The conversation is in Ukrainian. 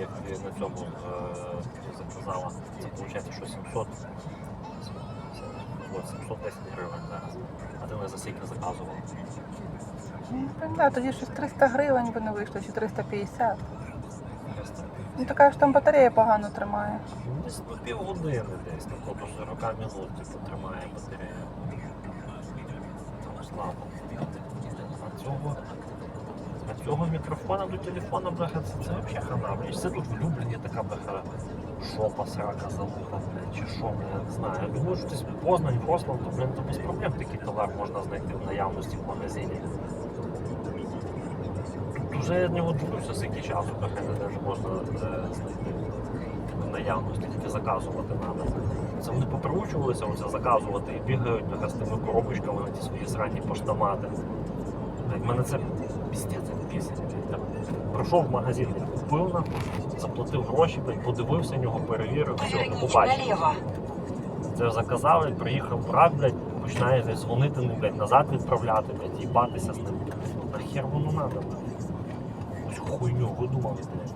як ти на цьому е, заказала. Це виходить, що 700. От, 710 гривень зараз. А ти не за скільки заказував? Ну, так, да, тоді щось 300 гривень би не вийшло, чи 350. Ну така ж там батарея погано тримає. Ну, Десь до півгодини десь, тобто до 40 минут типу, тримає батарея. Там слабо. А цього, цього мікрофона до телефона, бляха, це, взагалі хана. Блядь, Це тут в Любліні така бляха шопа, срака, залупа, блядь, чи що, блядь, я не знаю. Я думаю, що десь Познань, Рослав, то, блін, то без проблем такий товар можна знайти в наявності в магазині. Тут вже я нього дивлюся, скільки часу, бляха, де вже можна е, знайти в наявності, тільки заказувати треба. Це вони поприучувалися оце заказувати і бігають бляха, з тими коробочками на ті свої сранні поштомати. Блядь, мене це як бісить. Прийшов в магазин, купив нахуй, заплатив гроші, подивився нього, перевірив, все, побачив. Це заказав, приїхав брат, блядь, починає блядь, дзвонити, ну, блядь, назад відправляти, блядь, їбатися з ним. Нахер воно надо, блядь. Ось хуйню видумали, блядь.